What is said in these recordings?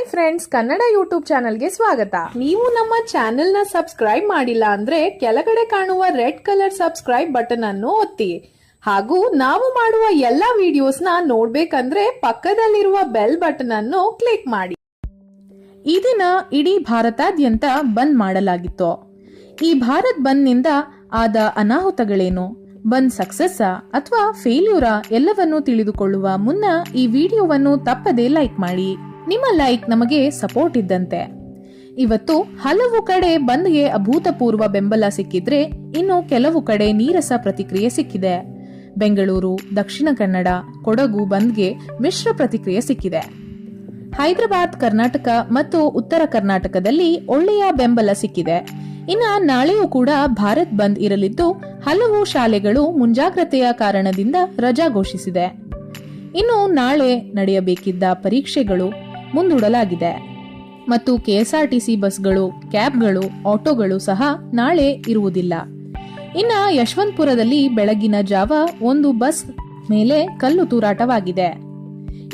Hi friends Kannada YouTube ಚಾನಲ್ಗೆ ಸ್ವಾಗತ. ನೀವು ನಮ್ಮ ಚಾನೆಲ್ನ ಸಬ್ಸ್ಕ್ರೈಬ್ ಮಾಡಿಲ್ಲ ಅಂದ್ರೆ ಕೆಳಗಡೆ ಕಾಣುವ ರೆಡ್ ಕಲರ್ ಸಬ್ಸ್ಕ್ರೈಬ್ ಬಟನ್ ಅನ್ನು ಒತ್ತಿ. ಹಾಗೂ ನಾವು ಮಾಡುವ ಎಲ್ಲಾ ವಿಡಿಯೋಸ್ನ ನೋಡ್ಬೇಕಂದ್ರೆ ಪಕ್ಕದಲ್ಲಿರುವ ಬೆಲ್ ಬಟನ್ ಅನ್ನು ಕ್ಲಿಕ್ ಮಾಡಿ. ಈ ದಿನ ಇಡೀ ಭಾರತಾದ್ಯಂತ ಬಂದ್ ಮಾಡಲಾಗಿತ್ತು. ಈ ಭಾರತ್ ಬಂದ್ನಿಂದ ಆದ ಅನಾಹುತಗಳೇನು? ಬಂದ್ ಸಕ್ಸಸ್ ಅಥವಾ ಫೇಲ್ಯೂರಾ ಎಲ್ಲವನ್ನೂ ತಿಳಿದುಕೊಳ್ಳುವ ಮುನ್ನ ಈ ವಿಡಿಯೋವನ್ನು ತಪ್ಪದೇ ಲೈಕ್ ಮಾಡಿ. ನಿಮ್ಮ ಲೈಕ್ ನಮಗೆ ಸಪೋರ್ಟ್ ಇದ್ದಂತೆ. ಇವತ್ತು ಹಲವು ಕಡೆ ಬಂದ್ಗೆ ಅಭೂತಪೂರ್ವ ಬೆಂಬಲ ಸಿಕ್ಕಿದ್ರೆ ಇನ್ನು ಕೆಲವು ಕಡೆ ನೀರಸ ಪ್ರತಿಕ್ರಿಯೆ ಸಿಕ್ಕಿದೆ. ಬೆಂಗಳೂರು, ದಕ್ಷಿಣ ಕನ್ನಡ, ಕೊಡಗು ಬಂದ್ಗೆ ಮಿಶ್ರ ಪ್ರತಿಕ್ರಿಯೆ ಸಿಕ್ಕಿದೆ. ಹೈದರಾಬಾದ್, ಕರ್ನಾಟಕ ಮತ್ತು ಉತ್ತರ ಕರ್ನಾಟಕದಲ್ಲಿ ಒಳ್ಳೆಯ ಬೆಂಬಲ ಸಿಕ್ಕಿದೆ. ಇನ್ನು ನಾಳೆಯೂ ಕೂಡ ಭಾರತ್ ಬಂದ್ ಇರಲಿದ್ದು ಹಲವು ಶಾಲೆಗಳು ಮುಂಜಾಗ್ರತೆಯ ಕಾರಣದಿಂದ ರಜಾ ಘೋಷಿಸಿದೆ. ಇನ್ನು ನಾಳೆ ನಡೆಯಬೇಕಿದ್ದ ಪರೀಕ್ಷೆಗಳು ಮುಂದೂಡಲಾಗಿದೆ. ಮತ್ತು ಕೆಎಸ್ಆರ್ಟಿಸಿ ಬಸ್ಗಳು, ಕ್ಯಾಬ್ಗಳು, ಆಟೋಗಳು ಸಹ ನಾಳೆ ಇರುವುದಿಲ್ಲ. ಇನ್ನ ಯಶವಂತಪುರದಲ್ಲಿ ಬೆಳಗಿನ ಜಾವ ಒಂದು ಬಸ್ ಮೇಲೆ ಕಲ್ಲು ತೂರಾಟವಾಗಿದೆ.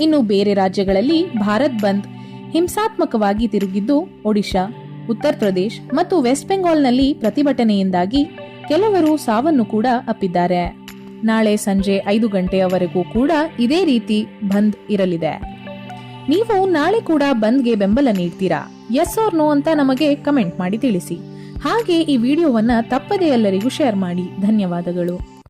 ಇನ್ನು ಬೇರೆ ರಾಜ್ಯಗಳಲ್ಲಿ ಭಾರತ್ ಬಂದ್ ಹಿಂಸಾತ್ಮಕವಾಗಿ ತಿರುಗಿದ್ದು ಒಡಿಶಾ, ಉತ್ತರ ಪ್ರದೇಶ್ ಮತ್ತು ವೆಸ್ಟ್ ಬೆಂಗಾಲ್ನಲ್ಲಿ ಪ್ರತಿಭಟನೆಯಿಂದಾಗಿ ಕೆಲವರು ಸಾವನ್ನು ಕೂಡ ಅಪ್ಪಿದ್ದಾರೆ. ನಾಳೆ ಸಂಜೆ ಐದು ಗಂಟೆಯವರೆಗೂ ಕೂಡ ಇದೇ ರೀತಿ ಬಂದ್ ಇರಲಿದೆ. ನೀವು ನಾಳೆ ಕೂಡ ಬಂದ್ಗೆ ಬೆಂಬಲ ನೀಡ್ತೀರಾ? ಎಸ್ ಆರ್ ನೋ ಅಂತ ನಮಗೆ ಕಮೆಂಟ್ ಮಾಡಿ ತಿಳಿಸಿ. ಹಾಗೆ ಈ ವಿಡಿಯೋವನ್ನ ತಪ್ಪದೇ ಎಲ್ಲರಿಗೂ ಶೇರ್ ಮಾಡಿ. ಧನ್ಯವಾದಗಳು.